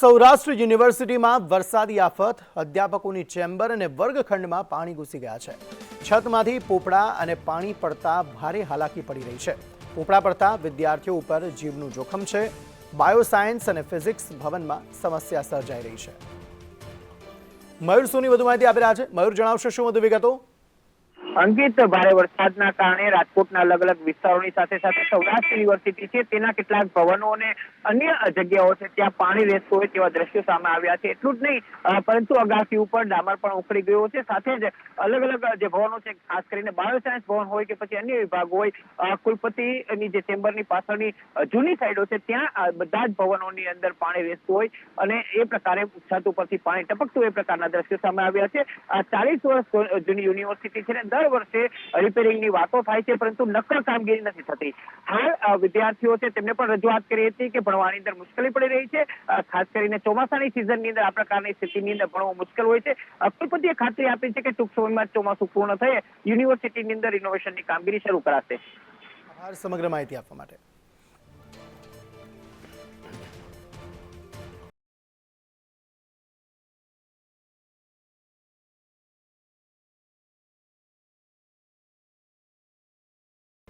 સૌરાષ્ટ્ર યુનિવર્સિટીમાં વરસાદી આફત, અધ્યાપકોની ચેમ્બર અને વર્ગખંડમાં પાણી ઘૂસી ગયા છે. છતમાંથી પોપડા અને પાણી પડતા ભારે હાલાકી પડી રહી છે. પોપડા પડતા વિદ્યાર્થીઓ ઉપર જીવનું જોખમ છે. બાયોસાયન્સ અને ફિઝિક્સ ભવનમાં સમસ્યા સર્જાઈ રહી છે. મયુર સોની વધુ માહિતી આપી રહ્યા છે. મયુર, જણાવશો શું વધુ વિગતો? અંકિત ભારે વરસાદના કારણે રાજકોટના અલગ અલગ વિસ્તારોની સાથે સાથે સૌરાષ્ટ્ર યુનિવર્સિટી છે, તેના કેટલાક ભવનો અને અન્ય જગ્યાઓ છે, ત્યાં પાણી રહેતું હોય તેવા દ્રશ્યો સામે આવ્યા છે. એટલું જ નહીં પરંતુ અગાસી ઉપર ડામર પણ ઉખડી ગયો છે. સાથે જ અલગ અલગ જે ભવનો છે, ખાસ કરીને બાયોસાયન્સ ભવન હોય કે પછી અન્ય વિભાગ હોય કુલપતિની જે ચેમ્બરની પાછળની જૂની સાઈડો છે, ત્યાં બધા જ ભવનોની અંદર પાણી રહેતું હોય અને એ પ્રકારે છત ઉપરથી પાણી ટપકતું એ પ્રકારના દ્રશ્યો સામે આવ્યા છે. ચાલીસ વર્ષ જૂની યુનિવર્સિટી છે ને દર વર્ષે રિપેરિંગની વાતો થાય છે, પરંતુ નક્કર કામગીરી નથી થતી. હાલ વિદ્યાર્થીઓ છે, તેમને પણ રજૂઆત કરી હતી કે ભણવાની અંદર મુશ્કેલી પડી રહી છે. ખાસ કરીને ચોમાસાની સિઝનની અંદર આ પ્રકારની સ્થિતિની અંદર ભણવું મુશ્કેલ હોય છે. કુલપતિએ ખાતરી આપી છે કે ટૂંક સમયમાં ચોમાસું પૂર્ણ થયે, યુનિવર્સિટીની અંદર રિનોવેશનની કામગીરી શરૂ કરાશે. સમગ્ર માહિતી આપવા માટે.